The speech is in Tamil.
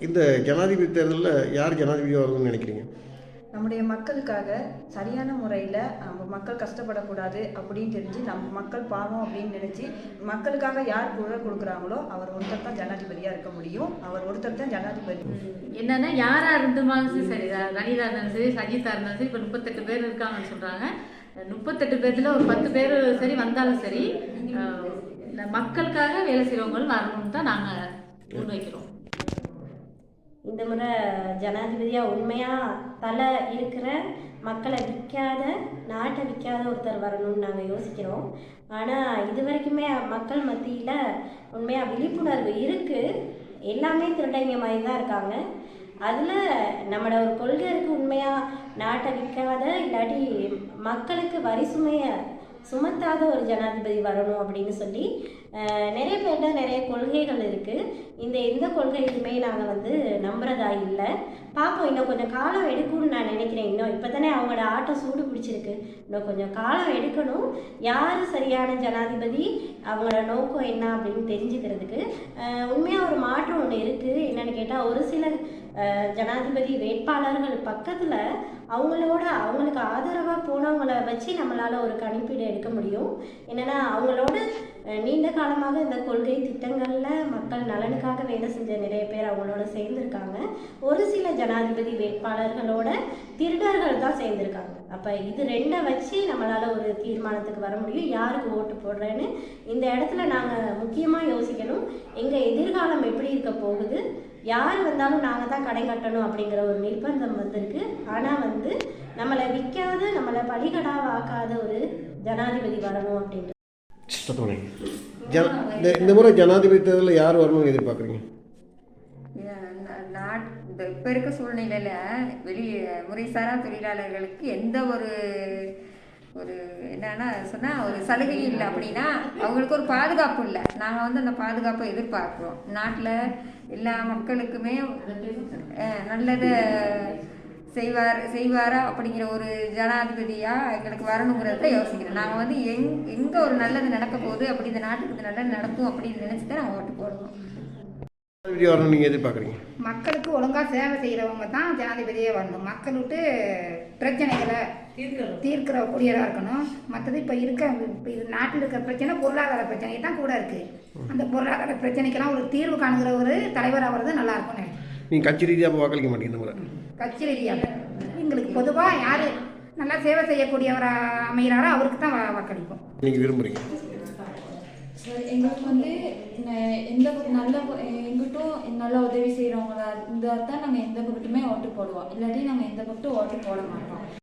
இந்த ஜனாதிபதி தேர்தலில் யார் ஜனாதிபதியாக வருதுன்னு நினைக்கிறீங்க? நம்முடைய மக்களுக்காக சரியான முறையில் நம்ம மக்கள் கஷ்டப்படக்கூடாது அப்படின்னு தெரிஞ்சு நம்ம மக்கள் பாவம் அப்படின்னு நினச்சி மக்களுக்காக யார் குரல் கொடுக்குறாங்களோ அவர் ஒருத்தர் தான் ஜனாதிபதியாக இருக்க முடியும். அவர் ஒருத்தர் தான் ஜனாதிபதி. என்னன்னா யாரா இருந்தாலும் சரி ர- ரணிலா இருந்தாலும் சரி சஜிதா இருந்தாலும் சரி இப்போ முப்பத்தெட்டு பேர் இருக்காங்கன்னு சொல்றாங்க. முப்பத்தெட்டு பேர்த்துல ஒரு பத்து பேர் சரி வந்தாலும் சரி மக்களுக்காக வேலை செய்றவங்க வரணும்னு தான் நாங்க முன்வைக்கிறோம். இந்த முறை ஜனாதிபதியாக உண்மையாக தலை இருக்கிற மக்களை விற்காத நாட்டை விற்காத ஒருத்தர் வரணும்னு நாங்கள் யோசிக்கிறோம். ஆனால் இது வரைக்குமே மக்கள் மத்தியில் உண்மையாக விழிப்புணர்வு இருக்குது எல்லாமே திருடைங்க மாதிரி தான் இருக்காங்க. அதில் நம்மளோட ஒரு கொள்கை இருக்குது உண்மையாக நாட்டை விற்காத இல்லாட்டி மக்களுக்கு வரி சுமையை சுமத்தாத ஒரு ஜனாதிபதி வரணும் அப்படின்னு சொல்லி நிறைய பேர்கிட்ட நிறைய கொள்கைகள் இருக்குது இந்த எந்த கொள்கையுமே நாங்கள் வந்து நம்புறதா இல்லை. பார்ப்போம் இன்னும் கொஞ்சம் காலம் எடுக்கும்னு நான் நினைக்கிறேன். இன்னும் இப்போ தானே அவங்களோட ஆட்டம் சூடு பிடிச்சிருக்கு. இன்னும் கொஞ்சம் காலம் எடுக்கணும். யார் சரியான ஜனாதிபதி அவங்களோட நோக்கம் என்ன அப்படின்னு தெரிஞ்சுக்கிறதுக்கு உண்மையாக ஒரு மாற்றம் ஒன்று இருக்குது என்னன்னு கேட்டால் ஒரு சில ஜனாதிபதி வேட்பாளர்கள் பக்கத்தில் அவங்களோட அவங்களுக்கு ஆதரவாக போனவங்கள வச்சு நம்மளால் ஒரு கணிப்பீடு எடுக்க முடியும். என்னென்னா அவங்களோட நீண்ட காலமாக இந்த கொள்கை திட்டங்களில் மக்கள் நலனுக்காக வேலை செஞ்ச நிறைய பேர் அவங்களோட சேர்ந்துருக்காங்க. ஒரு சில ஜனாதிபதி வேட்பாளர்களோட திருடர்கள் தான் சேர்ந்துருக்காங்க. அப்போ இது ரெண்டை வச்சு நம்மளால் ஒரு தீர்மானத்துக்கு வர முடியும். யாருக்கு ஓட்டு போடுறேன்னு இந்த இடத்துல நாங்கள் முக்கியமாக யோசிக்கணும். எங்கள் எதிர்காலம் எப்படி இருக்க போகுது? யார் வந்தாலும் நாங்கள் தான் கடை கட்டணும் அப்படிங்கிற ஒரு நிர்பந்தம் வந்திருக்கு. ஆனால் வந்து நம்மளை விற்காத நம்மளை பலிகடாவாக்காத ஒரு ஜனாதிபதி வரணும் அப்படின்ட்டு இந்த முறை ஜனாதிபதி தேர்தலில் யார் வரணும்னு எதிர்பார்க்குறீங்க? நாட் இந்த இப்போ இருக்க சூழ்நிலையில் வெளி முறைசாரா தொழிலாளர்களுக்கு எந்த ஒரு ஒரு என்னன்னா சொன்னால் ஒரு சலுகை இல்லை அப்படின்னா அவங்களுக்கு ஒரு பாதுகாப்பு இல்லை. நாங்கள் வந்து அந்த பாதுகாப்பை எதிர்பார்க்குறோம். நாட்டில் எல்லா மக்களுக்குமே நல்லதை செய்வார் செய்வாரா அப்படிங்கிற ஒரு ஜனாதிபதியாக எங்களுக்கு வரணுங்கிறத யோசிக்கிறோம். நாங்கள் வந்து எங் எங்கே ஒரு நல்லது நடக்க போகுது அப்படி இந்த நாட்டுக்கு இது நல்லது நடக்கும் அப்படின்னு நினச்சி தான் நாங்கள் ஓட்டு போடுவோம் ஜனாதிபதி வரணும்னு நீங்கள் எதிர்பார்க்குறீங்க? மக்களுக்கு ஒழுங்காக சேவை செய்கிறவங்க தான் ஜனாதிபதியே வரணும். மக்கள் விட்டு பிரச்சனைகளை தீர்க்கிற கூடியதாக இருக்கணும். மற்றது இப்போ இருக்க இப்போ இது நாட்டில் இருக்கிற பிரச்சனை பொருளாதார பிரச்சனை தான் கூட இருக்குது அந்த பொருளாதார பிரச்சனைக்கெல்லாம் ஒரு தீர்வு காணுகிற ஒரு தலைவராக வர்றது நல்லா இருக்கும்னு நீங்கள் கட்சி ரீதியாக வாக்களிக்க மாட்டீங்க இந்த முறை. கட்சி ரீதியாக எங்களுக்கு பொதுவாக யார் நல்லா சேவை செய்யக்கூடியவராக அமைகிறாரோ அவருக்கு தான் வாக்களிப்போம். நீங்கள் விரும்புகிறீங்க சார் எங்களுக்கு வந்து எந்த நல்ல எங்கிட்டும் நல்ல உதவி செய்கிறவங்களா இருந்தால் தான் நாங்கள் எந்த பக்கத்துமே ஓட்டு போடுவோம். இல்லாட்டி நாங்கள் எந்த பக்கத்தும் ஓட்டு போட மாட்டோம்.